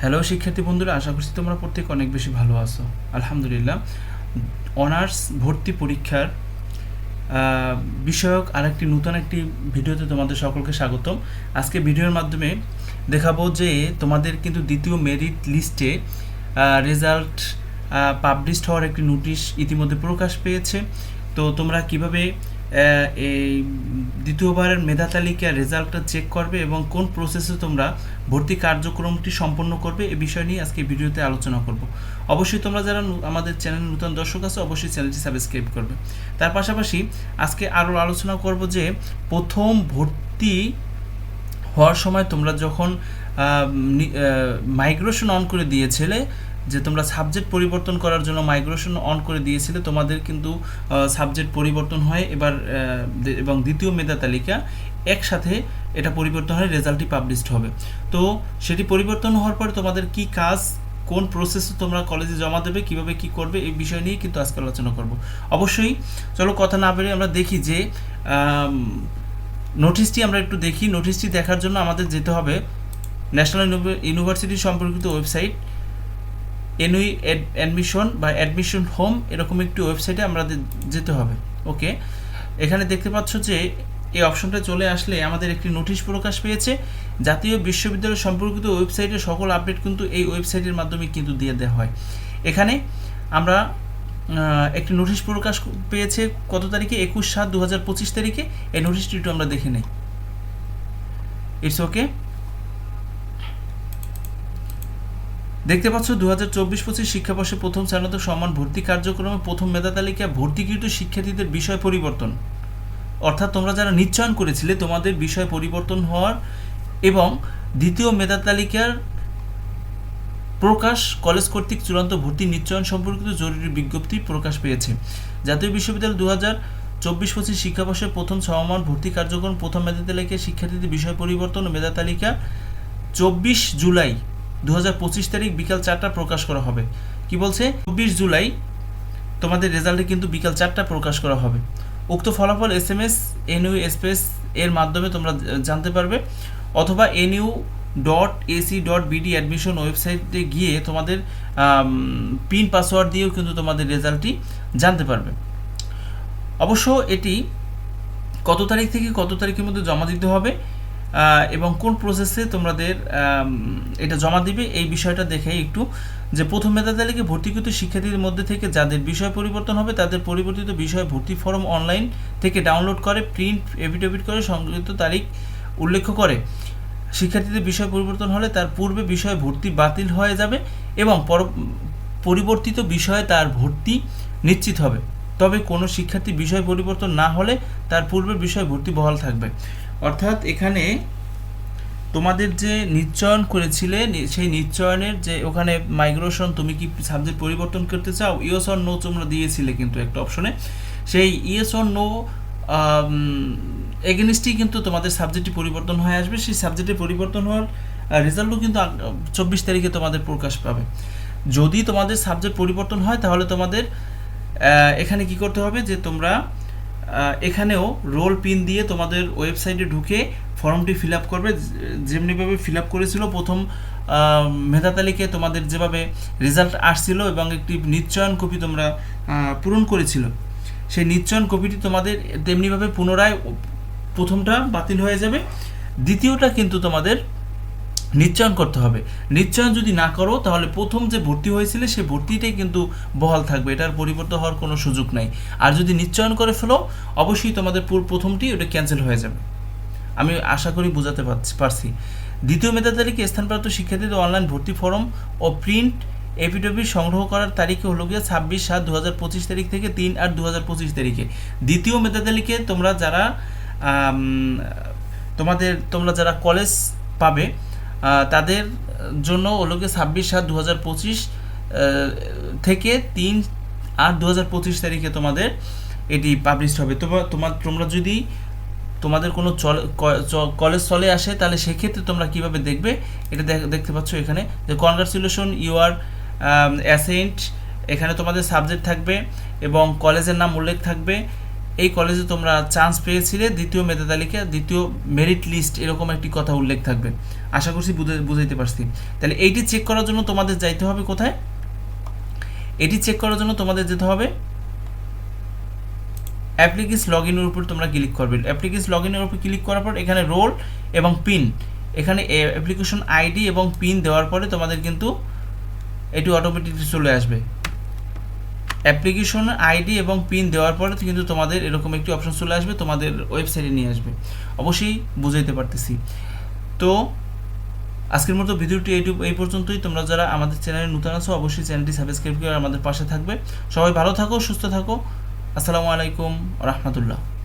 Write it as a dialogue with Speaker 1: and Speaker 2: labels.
Speaker 1: Hello শিক্ষার্থী বন্ধুরা, আশা করছি তোমরা প্রত্যেক অনেক বেশি ভালো আছো। আলহামদুলিল্লাহ অনার্স ভর্তি পরীক্ষার বিষয়ক আরেকটি নতুন একটি ভিডিওতে তোমাদের সকলকে স্বাগতম। আজকে ভিডিওর মাধ্যমে দেখাবো যে তোমাদের কিন্তু দ্বিতীয় মেরিট লিস্টে রেজাল্ট পাবলিশড হওয়ার একটি নোটিশ ইতিমধ্যে প্রকাশ পেয়েছে। তো তোমরা কীভাবে এই দ্বিতীয়বারের মেধা তালিকার রেজাল্টটা চেক করবে এবং কোন প্রসেসে তোমরা ভর্তি কার্যক্রমটি সম্পন্ন করবে এ বিষয় নিয়ে আজকে ভিডিওতে আলোচনা করব। অবশ্যই তোমরা যারা আমাদের চ্যানেল নতুন দর্শক আছে, অবশ্যই চ্যানেলটি সাবস্ক্রাইব করবে। তার পাশাপাশি আজকে আরও আলোচনা করব যে প্রথম ভর্তি হওয়ার সময় তোমরা যখন মাইগ্রেশন অন করে দিয়েছিলে যে তোমরা সাবজেক্ট পরিবর্তন করার জন্য মাইগ্রেশন অন করে দিয়েছিলে, তোমাদের কিন্তু সাবজেক্ট পরিবর্তন হয়। এবার এবং দ্বিতীয় মেধা তালিকা একসাথে এটা পরিবর্তন হয় রেজাল্টটি পাবলিশড হবে। তো সেটি পরিবর্তন হওয়ার পর তোমাদের কি কাজ, কোন প্রসেসে তোমরা কলেজে জমা দেবে, কীভাবে কি করবে, এই বিষয় নিয়ে কিন্তু আজকে আলোচনা করব। অবশ্যই, চলো কথা না বেরিয়ে আমরা দেখি যে নোটিশটি আমরা একটু দেখি। নোটিশটি দেখার জন্য আমাদের যেতে হবে ন্যাশনাল ইউনিভার্সিটি সম্পর্কিত ওয়েবসাইট এনউই অ্যাডমিশন বা অ্যাডমিশন হোম এরকম একটি ওয়েবসাইটে আমাদের যেতে হবে ওকে এখানে দেখতে পাচ্ছ যে এই অপশনটা চলে আসলে আমাদের একটি নোটিশ প্রকাশ পেয়েছে। জাতীয় বিশ্ববিদ্যালয় সম্পর্কিত ওয়েবসাইটে সকল আপডেট কিন্তু এই ওয়েবসাইটের মাধ্যমে কিন্তু দিয়ে দেওয়া হয়। এখানে আমরা একটি নোটিশ প্রকাশ পেয়েছে কত তারিখে? একুশ সাত দু হাজার পঁচিশ তারিখে। এই নোটিশটি একটু আমরা দেখে নেই। ইটস ওকে দেখতে পাচ্ছ দু হাজার চব্বিশ পঁচিশ শিক্ষাবর্ষে প্রথম স্নাতক সম্মান ভর্তি কার্যক্রমে প্রথম মেধা তালিকা ভর্তিকৃত শিক্ষার্থীদের বিষয় পরিবর্তন। অর্থাৎ তোমরা যারা নিশ্চয়ন করেছিলে, তোমাদের বিষয় পরিবর্তন হওয়ার এবং দ্বিতীয় মেধা তালিকার প্রকাশ কলেজ কর্তৃক চূড়ান্ত ভর্তি নিশ্চয়ন সম্পর্কিত জরুরি বিজ্ঞপ্তি প্রকাশ পেয়েছে। জাতীয় বিশ্ববিদ্যালয় দু হাজার চব্বিশ পঁচিশ শিক্ষাবর্ষের প্রথম সমমান ভর্তি কার্যক্রম প্রথম মেধা তালিকায় শিক্ষার্থীদের বিষয় পরিবর্তন ও মেধা তালিকা চব্বিশ জুলাই দু হাজার পঁচিশ তারিখ বিকাল চারটা প্রকাশ করা হবে। কি বলছে? চব্বিশ জুলাই তোমাদের রেজাল্টে কিন্তু বিকাল চারটা প্রকাশ করা হবে। উক্ত ফলাফল S M S NU space এর মাধ্যমে তোমরা জানতে পারবে। অথবা NU dot AC dot BD admission ওয়েবসাইটে গিয়ে তোমাদের পিন পাসওয়ার্ড দিয়েও কিন্তু তোমাদের রেজাল্টটি জানতে পারবে। অবশ্য এটি কত তারিখ থেকে কত তারিখের মধ্যে জমা দিতে হবে? এবং কোন প্রসেসে তোমাদের এটা জমা দিবে, এই বিষয়টা দেখে একটু যে প্রথম মেধা তালিকায় ভর্তিকৃত শিক্ষার্থীদের মধ্যে থেকে যাদের বিষয় পরিবর্তন হবে, তাদের পরিবর্তিত বিষয় ভর্তি ফর্ম অনলাইন থেকে ডাউনলোড করে প্রিন্ট এফিডেভিট করে সংগৃহীত তারিখ উল্লেখ করে। শিক্ষার্থীদের বিষয় পরিবর্তন হলে তার পূর্বে বিষয় ভর্তি বাতিল হয়ে যাবে এবং পর- পরিবর্তিত বিষয়ে তার ভর্তি নিশ্চিত হবে। তবে কোনো শিক্ষার্থী বিষয় পরিবর্তন না হলে তার পূর্বে বিষয় ভর্তি বহাল থাকবে। অর্থাৎ এখানে তোমাদের যে নিশ্চয়ন করেছিলে সেই নিশ্চয়নের যে ওখানে মাইগ্রেশন তুমি কি সাবজেক্ট পরিবর্তন করতে চাও? ইয়েস অর নো তোমরা দিয়েছিলে কিন্তু একটা অপশনে সেই ইয়েস অর নো এগেনস্টই কিন্তু তোমাদের সাবজেক্টটি পরিবর্তন হয়ে আসবে। সেই সাবজেক্টে পরিবর্তন হওয়ার রেজাল্টও কিন্তু চব্বিশ তারিখে তোমাদের প্রকাশ পাবে। যদি তোমাদের সাবজেক্ট পরিবর্তন হয়, তাহলে তোমাদের এখানে কি করতে হবে? যে তোমরা এখানেও রোল পিন দিয়ে তোমাদের ওয়েবসাইটে ঢুকে ফর্মটি ফিল আপ করবে যেমনিভাবে ফিল আপ করেছিল প্রথম আহ, মেধা তালিকায় তোমাদের যেভাবে রেজাল্ট আসছিল এবং একটি নিশ্চয়ন কপি তোমরা পূরণ করেছিল। সেই নিশ্চয়ন কপিটি তোমাদের তেমনিভাবে পুনরায় প্রথমটা বাতিল হয়ে যাবে। দ্বিতীয়টা কিন্তু তোমাদের নিশ্চয়ন করতে হবে। নিশ্চয়ন যদি না করো, তাহলে প্রথম যে ভর্তি হয়েছিল সেই ভর্তিটাই কিন্তু বহাল থাকবে। এটার পরিবর্তন হওয়ার কোনো সুযোগ নাই। আর যদি নিশ্চয়ন করে ফেলো, অবশ্যই তোমাদের পুর- প্রথমটি ওটা ক্যান্সেল হয়ে যাবে। আমি আশা করি বোঝাতে পারছি পারছি। দ্বিতীয় মেধা তারিখে স্থানপ্রাপ্ত শিক্ষার্থীদের অনলাইন ভর্তি ফর্ম ও প্রিন্ট এফিডেভিট সংগ্রহ করার তারিখে হলো গিয়ে ছাব্বিশ সাত দু হাজার পঁচিশ তারিখ থেকে তিন আট দু হাজার পঁচিশ তারিখে। দ্বিতীয় মেধা তালিকে তোমরা যারা তোমাদের তোমরা যারা কলেজ পাবে তাদের জন্য ওলোকে ছাব্বিশ সাত দু হাজার পঁচিশ থেকে তিন আট দু হাজার পঁচিশ তারিখে তোমাদের এটি পাবলিশড হবে। তোমার তোমার তোমরা যদি তোমাদের কোনো কলেজ চলে আসে, তাহলে সেক্ষেত্রে তোমরা কীভাবে দেখবে? এটা দেখ- দেখতে পাচ্ছ এখানে যে কনগ্রাচুলেশন ইউ আর অ্যাসেন্ট এখানে তোমাদের সাবজেক্ট থাকবে এবং কলেজের নাম উল্লেখ থাকবে। এই কলেজে তোমরা চান্স পেয়েছিলে, দ্বিতীয় মেধা তালিকা দ্বিতীয় মেরিট লিস্ট এরকম একটি কথা উল্লেখ থাকবে। আশা করছি বুঝাইতে পারছি। তাহলে এইটি চেক করার জন্য তোমাদের যাইতে হবে কোথায়? এটি চেক করার জন্য তোমাদের যেতে হবে অ্যাপ্লিকিস লগ ইনের উপর তোমরা ক্লিক করবে। অ্যাপ্লিকিস লগ ইনের উপর ক্লিক করার পর এখানে রোল এবং পিন এখানে অ্যাপ্লিকেশন আইডি এবং পিন দেওয়ার পরে তোমাদের কিন্তু এটি অটোমেটিকলি চলে আসবে। অ্যাপ্লিকেশন, আইডি এবং পিন দেওয়ার পরে কিন্তু তোমাদের এরকম একটি অপশন চলে আসবে, তোমাদের ওয়েবসাইটে নিয়ে আসবে। অবশ্যই বুঝাইতে পারতেছি। তো, আজকের মতো ভিডিওটি এইটুকু এই পর্যন্তই। তোমরা যারা আমাদের চ্যানেলে নতুন আছো, অবশ্যই চ্যানেলটি সাবস্ক্রাইব করে আমাদের পাশে থাকবে। সবাই ভালো থাকো, সুস্থ থাকো। আসসালামু আলাইকুম রহমতুল্লাহ।